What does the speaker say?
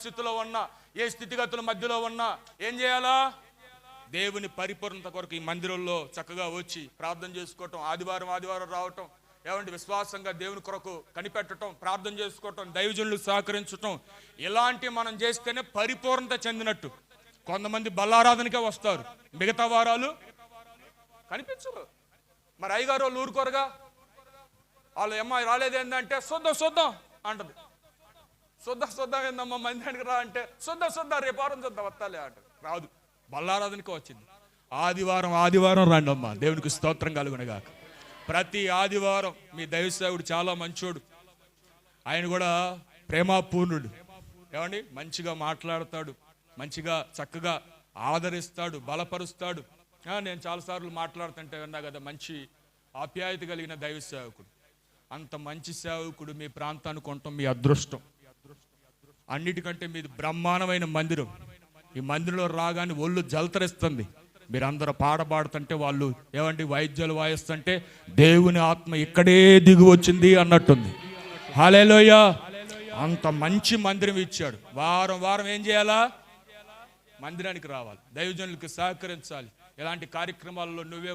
స్థితిలో ఉన్నా ఏ స్థితిగతుల మధ్యలో ఉన్నా ఏం చేయాలా? దేవుని పరిపూర్ణత కొరకు ఈ మందిరంలో చక్కగా వచ్చి ప్రార్థన చేసుకోవటం ఆదివారం ఆదివారం రావటం ఏమంటే విశ్వాసంగా దేవుని కొరకు కనిపెట్టడం ప్రార్థన చేసుకోవటం దైవజనులు సహకరించటం ఇలాంటివి మనం చేస్తేనే పరిపూర్ణత చెందినట్టు. కొంతమంది బల్లారాధనకే వస్తారు. మిగతా వారాలు కనిపించరు. మరి అయ్యగారు వాళ్ళు ఊరుకోరుగా? వాళ్ళు అమ్మాయి రాలేదేందంటే చూద్దాం చూద్దాం అంటది. చూద్దాం చూద్దాం ఏందమ్మా మందిరానికి రా అంటే చూద్దాం చూద్దాం రేపారం వారం చూద్దాం వస్తాలే అంట. రాదు. బల్లారాధనకి వచ్చింది. ఆదివారం ఆదివారం రాండమ్మా. దేవునికి స్తోత్రం కలుగునగాక. ప్రతి ఆదివారం మీ దైవసేవుడు చాలా మంచోడు. ఆయన కూడా ప్రేమాపూర్ణుడు. ఏమండి? మంచిగా మాట్లాడతాడు. మంచిగా చక్కగా ఆదరిస్తాడు బలపరుస్తాడు. నేను చాలాసార్లు మాట్లాడుతుంటే విన్నా కదా మంచి ఆప్యాయత కలిగిన దైవ సేవకుడు అంత మంచి సేవకుడు మీ ప్రాంతానికి ఉండటం మీ అదృష్టం. అన్నిటికంటే మీది బ్రహ్మాండమైన మందిరం. ఈ మందిరంలో రాగానే ఒళ్ళు జలతరిస్తుంది. మీరందరూ పాడబాడుతుంటే వాళ్ళు ఏమండి వైద్యాలు వాయిస్తుంటే దేవుని ఆత్మ ఇక్కడే దిగి వచ్చింది అన్నట్టుంది. హాలేలోయ అంత మంచి మందిరం ఇచ్చాడు. వారం వారం ఏం చేయాలా? మందిరానికి రావాలి. దైవజనులకు సహకరించాలి. ఇలాంటి కార్యక్రమాల్లో నువ్వే